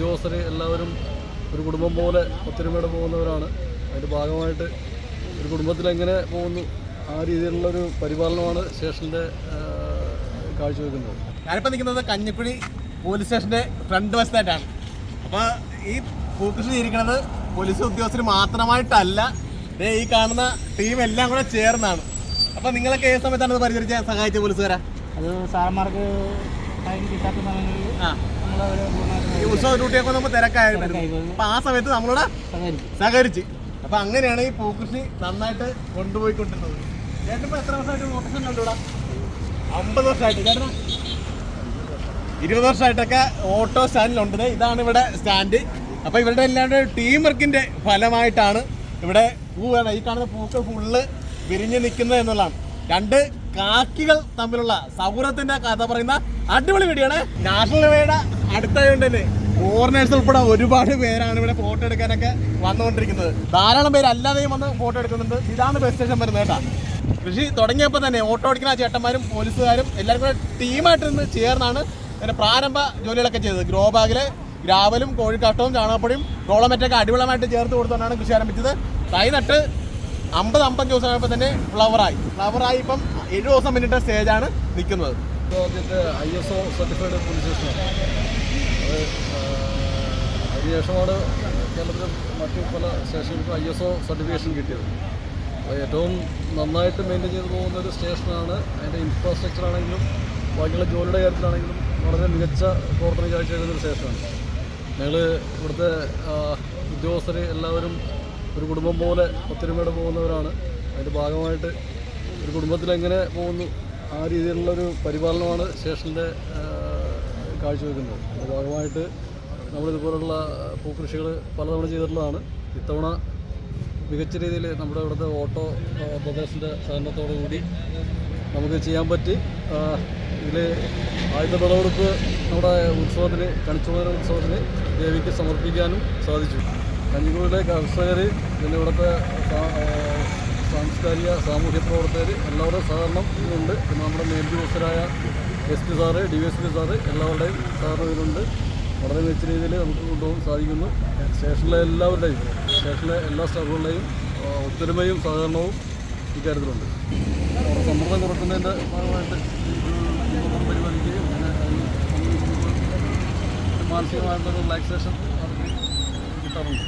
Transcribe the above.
ഉദ്യോഗസ്ഥർ എല്ലാവരും ഒരു കുടുംബം പോലെ ഒത്തൊരുമയോടെ പോകുന്നവരാണ്. അതിന്റെ ഭാഗമായിട്ട് ഒരു കുടുംബത്തിൽ എങ്ങനെ പോകുന്നു ആ രീതിയിലുള്ളൊരു പരിപാലനമാണ് സ്റ്റേഷനിലെ കാഴ്ചവെക്കുന്നത്. ഞാനിപ്പോൾ നിൽക്കുന്നത് കഞ്ഞിക്കുഴി പോലീസ് സ്റ്റേഷന്റെ ഫ്രണ്ട് വശത്തായിട്ടാണ്. അപ്പോൾ ഈ പൂക്കൃഷി ഇരിക്കുന്നത് പോലീസ് ഉദ്യോഗസ്ഥർ മാത്രമായിട്ടല്ല ഈ കാണുന്ന ടീം എല്ലാം കൂടെ ചേർന്നാണ്. അപ്പോൾ നിങ്ങളൊക്കെ ഏത് സമയത്താണ് ഇത് പരിചരിച്ച് സഹായിച്ച പോലീസുകാരാ? അത് സാറന്മാർക്ക് ഈ ഉത്സവ ഡ്യൂട്ടിയൊക്കെ നമ്മൾ തിരക്കായിരുന്നു. അപ്പൊ ആ സമയത്ത് നമ്മളോട് സഹകരിച്ച്. അപ്പോൾ അങ്ങനെയാണ് ഈ പൂക്കൃഷി നന്നായിട്ട് കൊണ്ടുപോയിക്കൊണ്ടിരുന്നത്. ചേട്ടൻ ഇപ്പോൾ എത്ര വർഷമായിട്ട് ഓട്ടോഷൻ കണ്ടുകൂടാ അമ്പത് വർഷമായിട്ട്. ചേട്ടനാ ഇരുപത് വർഷമായിട്ടൊക്കെ ഓട്ടോ സ്റ്റാൻഡിലുണ്ട്. ഇതാണ് ഇവിടെ സ്റ്റാൻഡ്. അപ്പൊ ഇവരുടെ എല്ലാവരുടെ ടീം വർക്കിന്റെ ഫലമായിട്ടാണ് ഇവിടെ പൂവാണ്. ഈ കാണുന്ന പൂക്കൾ ഫുള്ള് വിരിഞ്ഞു നിൽക്കുന്നത് എന്നുള്ളതാണ്. രണ്ട് കാക്കികൾ തമ്മിലുള്ള സൗഹൃദത്തിന്റെ കഥ പറയുന്ന അടിപൊളി ആണ്. നാഷണൽ വേട അടുത്തായതുകൊണ്ട് തന്നെ ഫോറിനേഴ്സ് ഉൾപ്പെടെ ഒരുപാട് പേരാണ് ഇവിടെ ഫോട്ടോ എടുക്കാനൊക്കെ വന്നുകൊണ്ടിരിക്കുന്നത്. ധാരാളം പേര് അല്ലാതെയും വന്ന് ഫോട്ടോ എടുക്കുന്നുണ്ട്. ഇതാണ് ബസ് സ്റ്റേഷൻ വരുന്നത് കേട്ടാ. കൃഷി തുടങ്ങിയപ്പോൾ തന്നെ ഓട്ടോ ഓടിക്കുന്ന ചേട്ടന്മാരും പോലീസുകാരും എല്ലാവരും കൂടെ ടീമായിട്ട് നിന്ന് ചേർന്നാണ് അതിന്റെ പ്രാരംഭ ജോലികളൊക്കെ ചെയ്തത്. ഗ്രോ ബാഗിൽ ഗ്രാവലും കോഴിക്കാട്ടവും ചാണകപ്പൊടിയും റോളമറ്റൊക്കെ അടിവളമായിട്ട് ചേർത്ത് കൊടുത്തുകൊണ്ടാണ് കൃഷി ആരംഭിച്ചത്. തൈ നട്ട് അമ്പത് അമ്പത്തഞ്ച് ദിവസം ആയപ്പോൾ തന്നെ ഫ്ലവറായി ഫ്ലവറായി ഇപ്പം ഏഴ് ദിവസം പിന്നിട്ട സ്റ്റേജാണ് നിൽക്കുന്നത്. ഏറ്റവും നന്നായിട്ട് മെയിന്റെയിൻ ചെയ്ത് പോകുന്ന ഒരു സ്റ്റേഷനാണ് അതിന്റെ ഇൻഫ്രാസ്ട്രക്ചർ ആണെങ്കിലും ബാക്കിയുള്ള ജോലിയുടെ കാര്യത്തിലാണെങ്കിലും വളരെ മികച്ച പ്രവർത്തനം കാഴ്ച ഒരു സ്റ്റേഷനാണ്. ഞങ്ങൾ ഇവിടുത്തെ ഉദ്യോഗസ്ഥർ എല്ലാവരും ഒരു കുടുംബം പോലെ ഒത്തൊരുമയോടെ പോകുന്നവരാണ്. അതിന്റെ ഭാഗമായിട്ട് ഒരു കുടുംബത്തിൽ എങ്ങനെ പോകുന്നു ആ രീതിയിലുള്ളൊരു പരിപാലനമാണ് സ്റ്റേഷനിലെ കാഴ്ചവെക്കുന്നത്. അതിന്റെ ഭാഗമായിട്ട് നമ്മളിതുപോലുള്ള പൂക്കൃഷികൾ പലതവണ ചെയ്തിട്ടുള്ളതാണ്. ഇത്തവണ മികച്ച രീതിയിൽ നമ്മുടെ ഇവിടുത്തെ ഓട്ടോ ബ്രദേഴ്സിന്റെ സഹകരണത്തോടു കൂടി നമുക്ക് ചെയ്യാൻ പറ്റി. ഇതിൽ ആദ്യത്തെ വിളവെടുപ്പ് നമ്മുടെ ഉത്സവത്തിന് കണിച്ചുമല ഉത്സവത്തിന് ദേവിക്ക് സമർപ്പിക്കാനും സാധിച്ചു. കഞ്ഞിക്കുഴിയിലെ കർഷകർ പിന്നെ ഇവിടുത്തെ സാംസ്കാരിക സാമൂഹ്യ പ്രവർത്തകർ എല്ലാവരുടെയും സഹകരണം ഇതിനുണ്ട് പിന്നെ നമ്മുടെ മേലുദ്യോഗസ്ഥരായ S P sir D S P sir എല്ലാവരുടെയും സഹകരണം ഇതിനുണ്ട് വളരെ മികച്ച രീതിയിൽ നമുക്ക് കൊണ്ടുപോകാൻ സാധിക്കുന്നു. സ്റ്റേഷനിലെ എല്ലാവരുടെയും സ്റ്റേഷനിലെ എല്ലാ സ്റ്റാഫുകളുടെയും ഒത്തൊരുമയും സഹകരണവും ഇക്കാര്യത്തിലുണ്ട് അവിടെ സമ്മർദ്ദം കുറയ്ക്കുന്നതിന്റെ ഭാഗമായിട്ട് പരിപാലിക്കുകയും മാനസികമായിട്ടുള്ള റിലാക്സേഷൻ അവർക്ക് കിട്ടാറുണ്ട്.